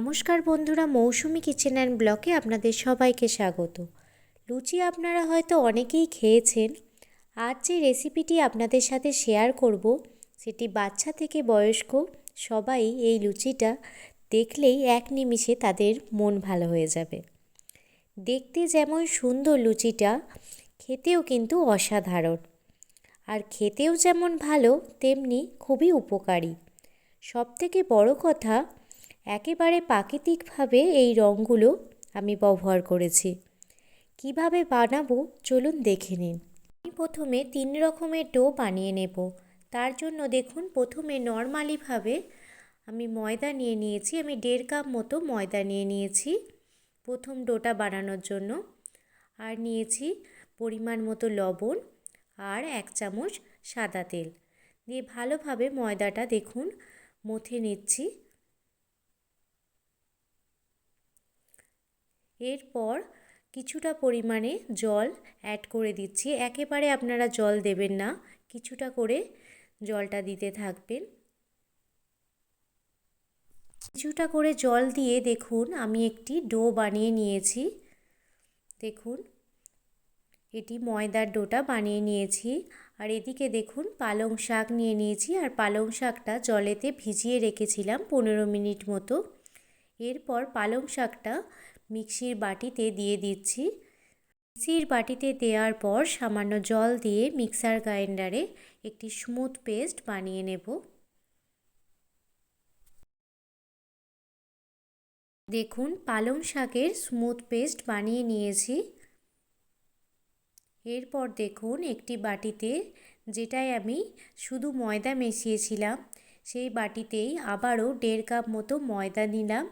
নমস্কার বন্ধুরা, মৌসুমি kitchen and ব্লকে আপনাদের সবাইকে স্বাগত। লুচি আপনারা হয়তো অনেকেই খেয়েছেন। আজ যে রেসিপিটি আপনাদের সাথে শেয়ার করব, সেটি বাচ্চা থেকে বয়স্ক সবাই এই লুচিটা দেখলেই এক নিমিষে তাদের মন ভালো হয়ে যাবে। দেখতে যেমন সুন্দর লুচিটা, খেতেও কিন্তু অসাধারণ। আর খেতেও যেমন ভালো, তেমনি খুবই উপকারী। সবথেকে বড় কথা একেবারে প্রাকৃতিকভাবে এই রঙগুলো আমি ব্যবহার করেছি। কীভাবে বানাবো? চলুন দেখে নিন। আমি প্রথমে তিন রকমের ডো বানিয়ে নেব। তার জন্য দেখুন, প্রথমে নর্মালিভাবে আমি ময়দা নিয়ে নিয়েছি। আমি দেড় কাপ মতো ময়দা নিয়ে নিয়েছি প্রথম ডোটা বানানোর জন্য। আর নিয়েছি পরিমাণ মতো লবণ আর এক চামচ সাদা তেল। দিয়ে ভালোভাবে ময়দাটা দেখুন, মথে নিচ্ছি। এরপর কিছুটা পরিমাণে জল অ্যাড করে দিচ্ছি। একেবারে আপনারা জল দেবেন না, কিছুটা করে জলটা দিতে থাকবেন। কিছুটা করে জল দিয়ে দেখুন, আমি একটি ডো বানিয়ে নিয়েছি। দেখুন, এটি ময়দার ডোটা বানিয়ে নিয়েছি। আর এদিকে দেখুন, পালং শাক নিয়ে নিয়েছি। আর পালং শাকটা জলেতে ভিজিয়ে রেখেছিলাম পনেরো মিনিট মতো। এরপর পালং শাকটা মিক্সির বাটিতে দিয়ে দিচ্ছি। মিক্সির বাটিতে দেওয়ার পর সামান্য জল দিয়ে মিক্সার গ্রাইন্ডারে একটি স্মুথ পেস্ট বানিয়ে নেব। দেখুন, পালং শাকের স্মুথ পেস্ট বানিয়ে নিয়েছি। এরপর দেখুন, একটি বাটিতে যেটায় আমি শুধু ময়দা মিশিয়েছিলাম সেই বাটিতেই আবারও দেড় কাপ মতো ময়দা নিলাম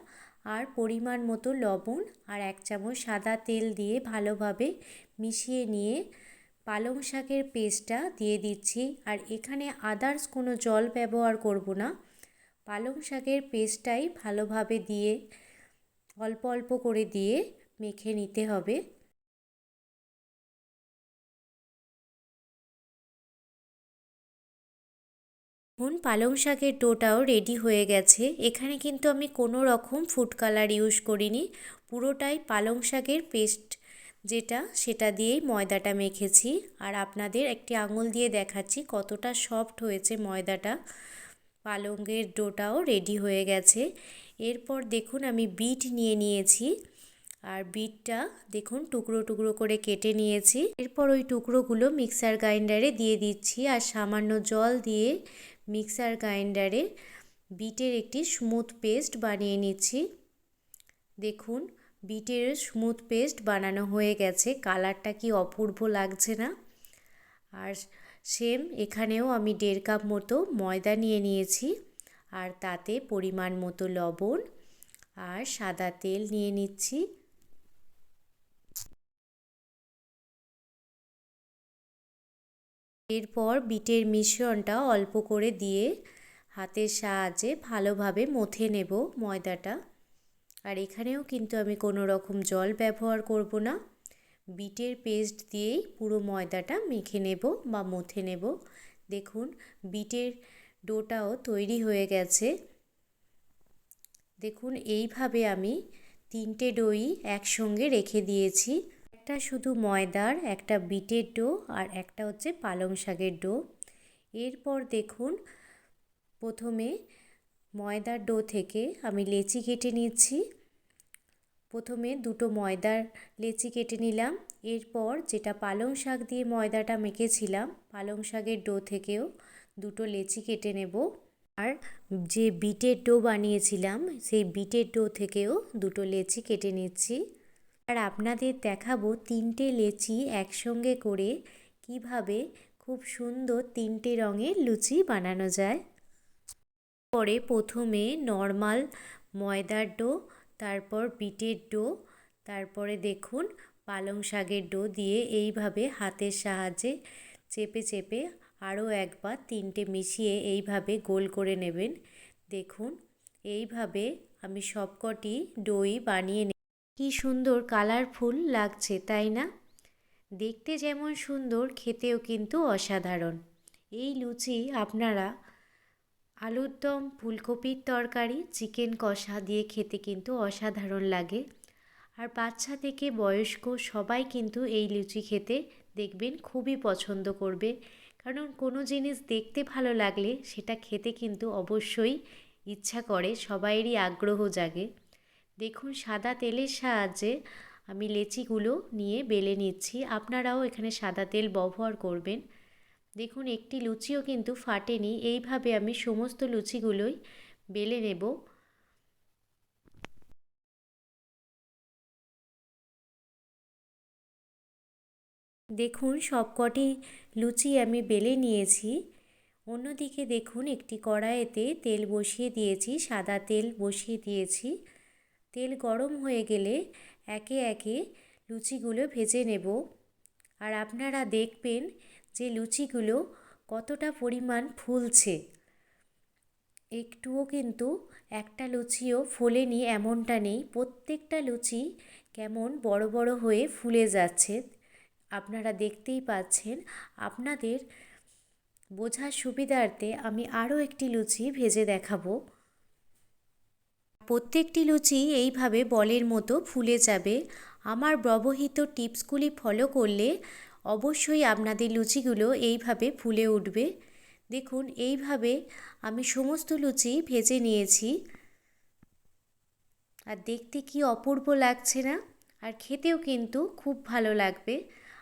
আর পরিমাণ মতো লবণ আর এক চামচ সাদা তেল দিয়ে ভালোভাবে মিশিয়ে নিয়ে পালং শাকের পেস্টটা দিয়ে দিচ্ছি। আর এখানে আদার্স কোনো জল ব্যবহার করব না। পালং শাকের পেস্টটাই ভালোভাবে দিয়ে, অল্প অল্প করে দিয়ে মেখে নিতে হবে। দেখুন, পালং শাকের ডোটাও রেডি হয়ে গেছে। এখানে কিন্তু আমি কোনো রকম ফুড কালার ইউজ করিনি। পুরোটাই পালং শাকের পেস্ট যেটা, সেটা দিয়েই ময়দাটা মেখেছি। আর আপনাদের একটি আঙুল দিয়ে দেখাচ্ছি কতটা সফট হয়েছে ময়দাটা। পালংয়ের ডোটাও রেডি হয়ে গেছে। এরপর দেখুন, আমি বিট নিয়ে নিয়েছি। আর বিটটা দেখুন, টুকরো টুকরো করে কেটে নিয়েছি। এরপর ওই টুকরোগুলো মিক্সার গ্রাইন্ডারে দিয়ে দিচ্ছি। আর সামান্য জল দিয়ে মিক্সার গ্রাইন্ডারে বিটের একটি স্মুথ পেস্ট বানিয়ে নিচ্ছি। দেখুন, বিটের স্মুথ পেস্ট বানানো হয়ে গেছে। কালারটা কি অপূর্ব লাগছে না? আর সেম এখানেও আমি দেড় কাপ মতো ময়দা নিয়ে নিয়েছি। আর তাতে পরিমাণ মতো লবণ আর সাদা তেল নিয়ে নিচ্ছি। এরপর বিটের মিশ্রণটা অল্প করে দিয়ে হাতের সাহায্যে ভালোভাবে মথে নেব ময়দাটা। আর এখানেও কিন্তু আমি কোনো রকম জল ব্যবহার করব না। বিটের পেস্ট দিয়েই পুরো ময়দাটা মেখে নেব বা মথে নেব। দেখুন, বিটের ডোটাও তৈরি হয়ে গেছে। দেখুন, এইভাবে আমি তিনটে ডোই একসঙ্গে রেখে দিয়েছি। একটা শুধু ময়দার, একটা বিটের ডো আর একটা হচ্ছে পালং শাকের ডো। এরপর দেখুন, প্রথমে ময়দার ডো থেকে আমি লেচি কেটে নিচ্ছি। প্রথমে দুটো ময়দার লেচি কেটে নিলাম। এরপর যেটা পালং শাক দিয়ে ময়দাটা মেখেছিলাম, পালং শাকের ডো থেকেও দুটো লেচি কেটে নেব। আর যে বিটের ডো বানিয়েছিলাম, সেই বিটের ডো থেকেও দুটো লেচি কেটে নিচ্ছি। আর আপনাদের দেখাবো তিনটে লেচি একসঙ্গে করে কীভাবে খুব সুন্দর তিনটে রঙের লুচি বানানো যায়। পরে প্রথমে নর্মাল ময়দার ডো, তারপর বিটের ডো, তারপরে দেখুন পালং শাকের ডো দিয়ে এইভাবে হাতের সাহায্যে চেপে চেপে আরও একবার তিনটে মিশিয়ে এইভাবে গোল করে নেবেন। দেখুন, এইভাবে আমি সবকটি ডোই বানিয়ে কি সুন্দর কালারফুল লাগছে, তাই না? দেখতে যেমন সুন্দর, খেতেও কিন্তু অসাধারণ। এই লুচি আপনারা আলুর দম ফুলকপির তরকারি, চিকেন কষা দিয়ে খেতে কিন্তু অসাধারণ লাগে। আর বাচ্চা থেকে বয়স্ক সবাই কিন্তু এই লুচি খেতে দেখবেন খুবই পছন্দ করবে। কারণ কোনো জিনিস দেখতে ভালো লাগলে সেটা খেতে কিন্তু অবশ্যই ইচ্ছা করে সবাইয়েরই আগ্রহ জাগে। দেখুন সাদা তেলের সাহায্যে আমি লেচিগুলো নিয়ে বেলে নিচ্ছি। আপনারাও এখানে সাদা তেল ব্যবহার করবেন। দেখুন একটি লুচিও কিন্তু ফাটেনি। এইভাবে আমি সমস্ত লুচিগুলোই বেলে নেব। দেখুন সবকটি লুচি আমি বেলে নিয়েছি। অন্যদিকে দেখুন একটি কড়াইতে তেল বসিয়ে দিয়েছি, সাদা তেল বসিয়ে দিয়েছি। তেল গরম হয়ে গেলে একে একে লুচিগুলো ভেজে নেব। আর আপনারা দেখবেন যে লুচিগুলো কতটা পরিমাণ ফুলছে। একটুও কিন্তু একটা লুচিও ফোলেনি এমনটা নেই। প্রত্যেকটা লুচি কেমন বড় বড় হয়ে ফুলে যাচ্ছে। আপনারা দেখতেই পাচ্ছেন, আপনাদের বোঝার সুবিধার্থে আমি আরও একটি লুচি ভেজে দেখাবো। প্রত্যেকটি লুচি এইভাবে বলের মতো ফুলে যাবে। আমার ব্যবহৃত টিপসগুলি ফলো করলে অবশ্যই আপনাদের লুচিগুলো এইভাবে ফুলে উঠবে। দেখুন, এইভাবে আমি সমস্ত লুচি ভেজে নিয়েছি। আর দেখতে কি অপূর্ব লাগছে না? আর খেতেও কিন্তু খুব ভালো লাগবে।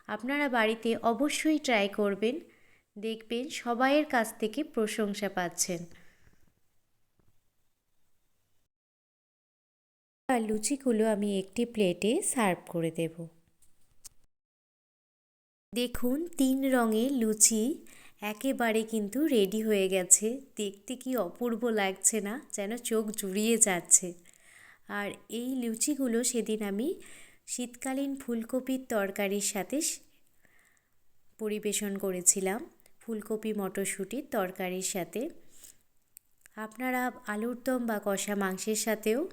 আপনারা বাড়িতে অবশ্যই ট্রাই করবেন। দেখবেন সবাইয়ের কাছ থেকে প্রশংসা পাচ্ছেন। আর লুচিগুলো আমি একটি প্লেটে সার্ভ করে দেব। দেখুন, তিন রঙের লুচি একেবারে কিন্তু রেডি হয়ে গেছে। দেখতে কি অপূর্ব লাগছে না, যেন চোখ জুড়িয়ে যাচ্ছে। আর এই লুচিগুলো সেদিন আমি শীতকালীন ফুলকপির তরকারির সাথে পরিবেশন করেছিলাম। ফুলকপি মটরশুঁটির তরকারির সাথে। আপনারা আলুর দম বা কষা মাংসের সাথেও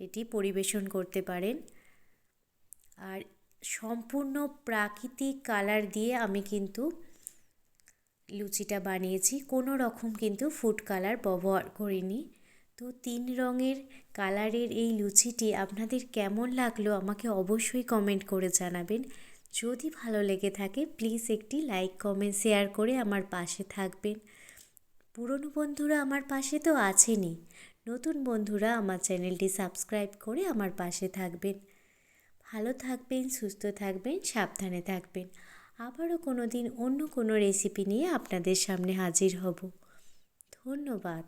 এটি পরিবেশন করতে পারেন। আর সম্পূর্ণ প্রাকৃতিক কালার দিয়ে আমি কিন্তু লুচিটা বানিয়েছি। কোনো রকম কিন্তু ফুড কালার ব্যবহার করিনি। তো তিন রঙের কালারের এই লুচিটি আপনাদের কেমন লাগল আমাকে অবশ্যই কমেন্ট করে জানাবেন। যদি ভালো লেগে থাকে, প্লিজ একটি লাইক, কমেন্ট, শেয়ার করে আমার পাশে থাকবেন। পুরনো বন্ধুরা আমার পাশে তো আছেনই। নতুন বন্ধুরা আমার চ্যানেলটি সাবস্ক্রাইব করে আমার পাশে থাকবেন। ভালো থাকবেন, সুস্থ থাকবেন, সাবধানে থাকবেন। আবারও কোনো দিন অন্য কোনো রেসিপি নিয়ে আপনাদের সামনে হাজির হব। ধন্যবাদ।